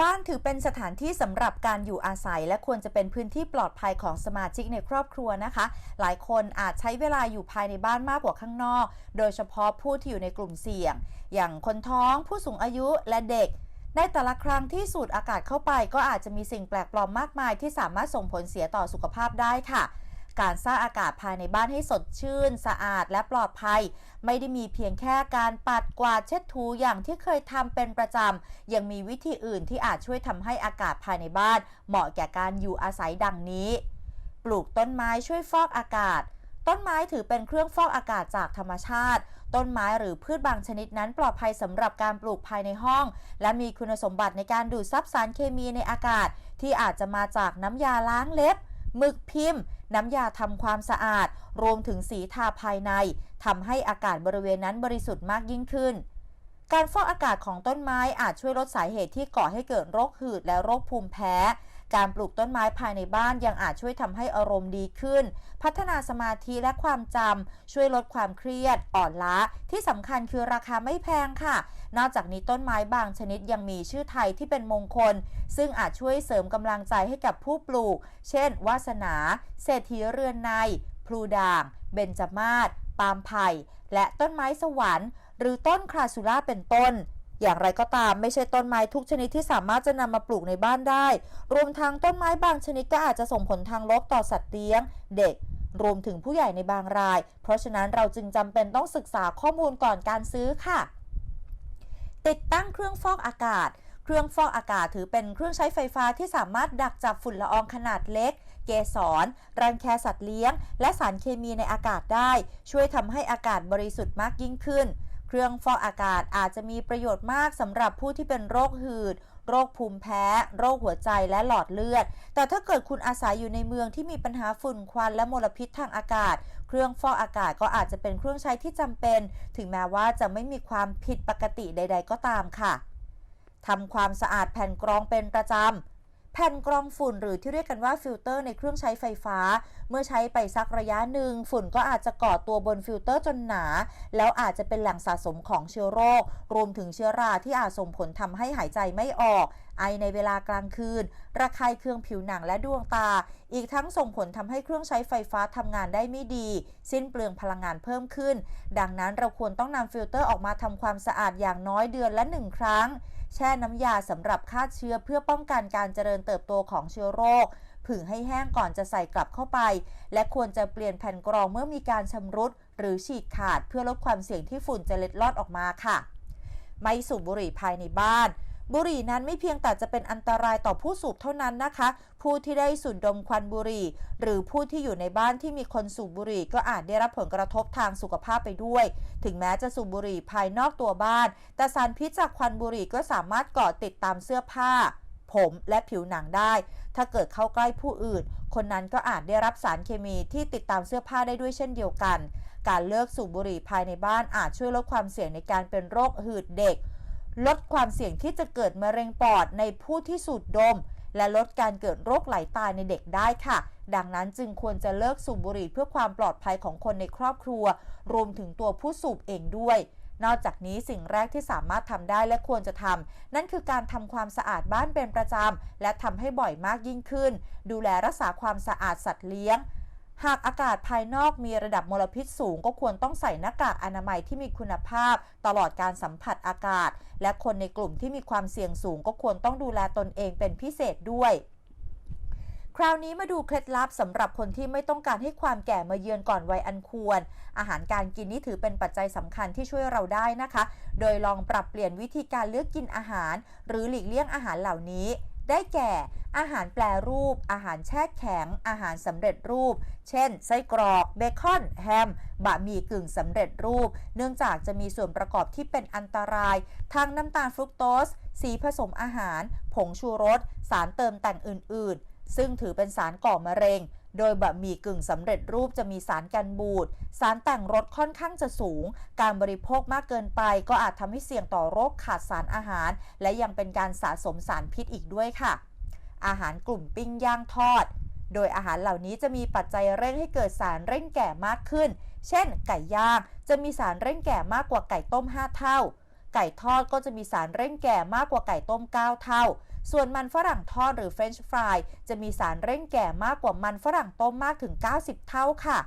บ้านถือเป็นสถานที่สำหรับการอยู่อาศัย และควรจะเป็นพื้นที่ปลอดภัยของสมาชิกในครอบครัวนะคะ หลายคนอาจใช้เวลาอยู่ภายในบ้านมากกว่าข้างนอก โดยเฉพาะผู้ที่อยู่ในกลุ่มเสี่ยง อย่างคนท้องผู้สูงอายุและเด็กในแต่ละครั้งที่สูดอากาศเข้าไปก็อาจจะมีสิ่งแปลกปลอมมากมายที่สามารถส่งผลเสียต่อสุขภาพได้ค่ะ การสร้างอากาศภายในบ้านให้สดชื่น สะอาดและปลอดภัย ไม่ได้มีเพียงแค่การปัดกวาดเช็ดถูอย่างที่เคยทำเป็นประจำ ยังมีวิธีอื่นที่อาจช่วยทำให้อากาศภายในบ้าน เหมาะแก่การอยู่อาศัยดังนี้ ปลูกต้นไม้ช่วยฟอกอากาศต้นไม้ถือเป็นเครื่องฟอกอากาศจากธรรมชาติ ต้นไม้หรือพืชบางชนิดนั้นปลอดภัยสำหรับการปลูกภายในห้อง และมีคุณสมบัติในการดูดซับสารเคมีในอากาศ ที่อาจจะมาจากน้ำยาล้างเล็บ หมึกพิมพ์ น้ำยาทำความสะอาด รวมถึงสีทาภายในทำให้อากาศบริเวณนั้นบริสุทธิ์มากยิ่งขึ้น การฟอกอากาศของต้นไม้อาจช่วยลดสาเหตุที่ก่อให้เกิดโรคหืดและโรคภูมิแพ้ การปลูกต้นไม้ภายในบ้านยังอาจช่วยทำให้อารมณ์ดีขึ้น พัฒนาสมาธิและความจำช่วยลดความเครียด อ่อนล้า ที่สำคัญคือราคาไม่แพงค่ะ นอกจากนี้ต้นไม้บางชนิดยังมีชื่อไทยที่เป็นมงคล ซึ่งอาจช่วยเสริมกำลังใจให้กับผู้ปลูก เช่น วาสนา เศรษฐีเรือนใน พลูด่าง เบญจมาศปาล์มไผ่ และต้นไม้สวรรค์ หรือต้นคราซูล่าเป็นต้น อย่างไรก็ตามไม่ใช่ต้นไม้ทุกชนิดที่สามารถจะนำมาปลูกในบ้านได้ รวมทั้งต้นไม้บางชนิดก็อาจจะส่งผลทางลบต่อสัตว์เลี้ยง เด็ก รวมถึงผู้ใหญ่ในบางราย เพราะฉะนั้นเราจึงจำเป็นต้องศึกษาข้อมูลก่อนการซื้อค่ะ ติดตั้งเครื่องฟอกอากาศ เครื่องฟอกอากาศถือเป็นเครื่องใช้ไฟฟ้าที่สามารถดักจับฝุ่นละอองขนาดเล็กเกสร รังแคสัตว์เลี้ยง และสารเคมีในอากาศได้ ช่วยทำให้อากาศบริสุทธิ์มากยิ่งขึ้น เครื่องฟอกอากาศอาจจะมีประโยชน์มากสำหรับผู้ที่เป็นโรคหืด โรคภูมิแพ้ โรคหัวใจและหลอดเลือด แต่ถ้าเกิดคุณอาศัยอยู่ในเมืองที่มีปัญหาฝุ่นควันและมลพิษทางอากาศ เครื่องฟอกอากาศก็อาจจะเป็นเครื่องใช้ที่จำเป็น ถึงแม้ว่าจะไม่มีความผิดปกติใด ๆ ก็ตามค่ะทำความสะอาดแผ่นกรองเป็นประจำ แผ่นกรองฝุ่นหรือที่เรียกกันว่าฟิลเตอร์ในเครื่องใช้ไฟฟ้า เมื่อใช้ไปสักระยะหนึ่ง ฝุ่นก็อาจจะก่อตัวบนฟิลเตอร์จนหนา แล้วอาจจะเป็นแหล่งสะสมของเชื้อโรค รวมถึงเชื้อราที่อาจส่งผลทำให้หายใจไม่ออก ไอในเวลากลางคืน ระคายเคืองผิวหนังและดวงตา อีกทั้งส่งผลทำให้เครื่องใช้ไฟฟ้าทำงานได้ไม่ดี สิ้นเปลืองพลังงานเพิ่มขึ้น ดังนั้นเราควรต้องนำฟิลเตอร์ออกมาทำความสะอาดอย่างน้อยเดือนละหนึ่งครั้ง แช่น้ำยาสำหรับฆ่าเชื้อเพื่อป้องกันการเจริญเติบโตของเชื้อโรคผึ่งให้แห้งก่อนจะใส่กลับเข้าไป และควรจะเปลี่ยนแผ่นกรองเมื่อมีการชำรุด หรือฉีกขาดเพื่อลดความเสี่ยงที่ฝุ่นจะเล็ดลอดออกมาค่ะ ไม่สูบบุหรี่ภายในบ้าน บุหรี่นั้นไม่เพียงแต่จะเป็นอันตรายต่อผู้สูบเท่านั้นนะคะ ผู้ที่ได้สูดดมควันบุหรี่ หรือผู้ที่อยู่ในบ้านที่มีคนสูบบุหรี่ ก็อาจได้รับผลกระทบทางสุขภาพไปด้วย ถึงแม้จะสูบบุหรี่ภายนอกตัวบ้าน แต่สารพิษจากควันบุหรี่ก็สามารถเกาะติดตามเสื้อผ้า ผมและผิวหนังได้ ถ้าเกิดเข้าใกล้ผู้อื่น คนนั้นก็อาจได้รับสารเคมีที่ติดตามเสื้อผ้าได้ด้วยเช่นเดียวกัน การเลิกสูบบุหรี่ภายในบ้านอาจช่วยลดความเสี่ยงในการเป็นโรคหืดเด็ก ลดความเสี่ยงที่จะเกิดมะเร็งปอดในผู้ที่สูดดม และลดการเกิดโรคไหลตายในเด็กได้ค่ะ ดังนั้นจึงควรจะเลิกสูบบุหรี่เพื่อความปลอดภัยของคนในครอบครัว รวมถึงตัวผู้สูบเองด้วย นอกจากนี้สิ่งแรกที่สามารถทำได้และควรจะทำนั่นคือการทำความสะอาดบ้านเป็นประจำและทำให้บ่อยมากยิ่งขึ้น ดูแลรักษาความสะอาดสัตว์เลี้ยง หากอากาศภายนอกมีระดับมลพิษสูง ก็ควรต้องใส่หน้ากากอนามัยที่มีคุณภาพ ตลอดการสัมผัสอากาศ และคนในกลุ่มที่มีความเสี่ยงสูง ก็ควรต้องดูแลตนเองเป็นพิเศษด้วยคราวนี้มาดูเคล็ดลับสำหรับคนที่ไม่ต้องการให้ความแก่มาเยือนก่อนวัยอันควร อาหารการกินนี่ถือเป็นปัจจัยสำคัญที่ช่วยเราได้นะคะ โดยลองปรับเปลี่ยนวิธีการเลือกกินอาหาร หรือหลีกเลี่ยงอาหารเหล่านี้ ได้แก่ อาหารแปรรูป อาหารแช่แข็ง อาหารสำเร็จรูป เช่น ไส้กรอก เบคอน แฮม บะหมี่กึ่งสำเร็จรูป เนื่องจากจะมีส่วนประกอบที่เป็นอันตราย ทางน้ำตาลฟรุกโตส สีผสมอาหาร ผงชูรส สารเติมแต่งอื่น ๆ ซึ่งถือเป็นสารก่อมะเร็ง โดยบะหมี่กึ่งสำเร็จรูปจะมีสารกันบูด สารแต่งรสค่อนข้างจะสูง การบริโภคมากเกินไป ก็อาจทำให้เสี่ยงต่อโรคขาดสารอาหาร และยังเป็นการสะสมสารพิษอีกด้วยค่ะ อาหารกลุ่มปิ้งย่างทอด โดยอาหารเหล่านี้จะมีปัจจัยเร่งให้เกิดสารเร่งแก่มากขึ้น เช่น ไก่ย่างจะมีสารเร่งแก่มากกว่าไก่ต้ม 5 เท่า ไก่ทอดก็จะมีสารเร่งแก่มากกว่าไก่ต้ม 9 เท่า ส่วนมันฝรั่งทอดหรือเฟรนช์ฟรายจะมีสารเร่งแก่มากกว่ามันฝรั่งต้มมากถึง 90 เท่าค่ะ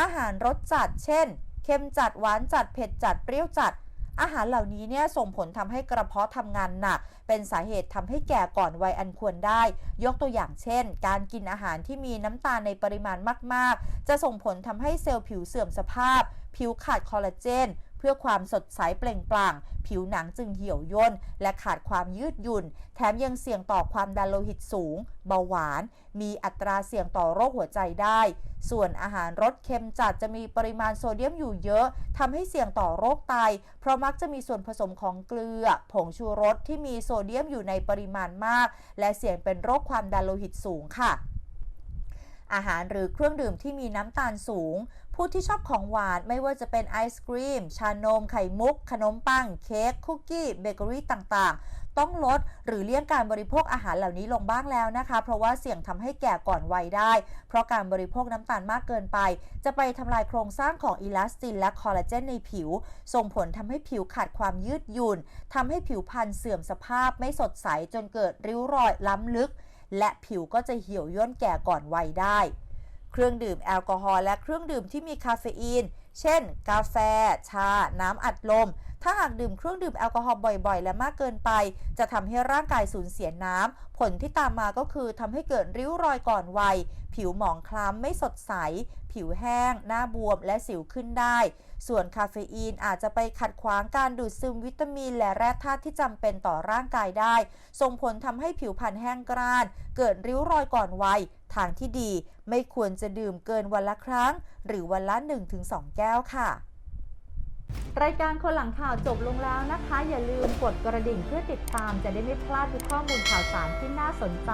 อาหารรสจัด เช่น เค็มจัด หวานจัด เผ็ดจัด เปรี้ยวจัด อาหารเหล่านี้เนี่ยส่งผลทำให้กระเพาะทำงานหนัก เป็นสาเหตุทำให้แก่ก่อนวัยอันควรได้ ยกตัวอย่างเช่น การกินอาหารที่มีน้ำตาลในปริมาณมาก ๆ จะส่งผลทำให้เซลล์ผิวเสื่อมสภาพ ผิวขาดคอลลาเจน พื่อความสดใสเปล่งปลั่ง ผิวหนังจึงเหี่ยวย่น และขาดความยืดหยุ่น แถมยังเสี่ยงต่อความดันโลหิตสูง เบาหวาน มีอัตราเสี่ยงต่อโรคหัวใจได้ ส่วนอาหารรสเค็มจัดจะมีปริมาณโซเดียมอยู่เยอะทำให้เสี่ยงต่อโรคไต เพราะมักจะมีส่วนผสมของเกลือ ผงชูรสที่มีโซเดียมอยู่ในปริมาณมาก และเสี่ยงเป็นโรคความดันโลหิตสูงค่ะ อาหารหรือเครื่องดื่มที่มีน้ำตาลสูง ผู้ที่ชอบของหวานไม่ว่าจะเป็นไอศครีม ชานม ไข่มุก ขนมปัง เค้ก คุกกี้ เบเกอรี่ต่างๆ ต้องลดหรือเลี่ยงการบริโภคอาหารเหล่านี้ลงบ้างแล้วนะคะ เพราะว่าเสี่ยงทำให้แก่ก่อนวัยได้ เพราะการบริโภคน้ำตาลมากเกินไป จะไปทำลายโครงสร้างของอิลาสตินและคอลลาเจนในผิว ส่งผลทำให้ผิวขาดความยืดหยุ่นทำให้ผิวพรรณเสื่อมสภาพไม่สดใสจนเกิดริ้วรอยล้ำลึก และผิวก็จะเหี่ยวย่นแก่ก่อนวัยได้ เครื่องดื่มแอลกอฮอล์และเครื่องดื่มที่มีคาเฟอีน เช่น กาแฟ ชา น้ำอัดลม ถ้าหากดื่มเครื่องดื่มแอลกอฮอล์บ่อยๆ และมากเกินไป จะทำให้ร่างกายสูญเสียน้ำ ผลที่ตามมาก็คือทำให้เกิดริ้วรอยก่อนวัย ผิวหมองคล้ำไม่สดใส ผิวแห้ง หน้าบวม และสิวขึ้นได้ ส่วนคาเฟอีนอาจจะไปขัดขวางการดูดซึมวิตามิน และแร่ธาตุที่จำเป็นต่อร่างกายได้ ส่งผลทำให้ผิวพรรณแห้งกร้าน เกิดริ้วรอยก่อนวัย ทางที่ดีไม่ควรจะดื่มเกินวันละครั้ง หรือวันละ 1-2 แก้วค่ะ รายการคนหลังข่าวจบลงแล้วนะคะ อย่าลืมกดกระดิ่งเพื่อติดตามจะได้ไม่พลาดทุกข้อมูลข่าวสารที่น่าสนใจ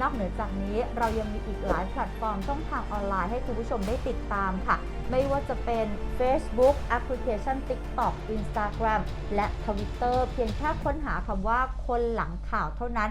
นอกเหนือจากนี้เรายังมีอีกหลายแพลตฟอร์มช่องทางออนไลน์ให้คุณผู้ชมได้ติดตามค่ะ ไม่ว่าจะเป็น Facebook แอปพลิเคชัน TikTok Instagram และ Twitter เพียงแค่ค้นหาคำว่าคนหลังข่าวเท่านั้น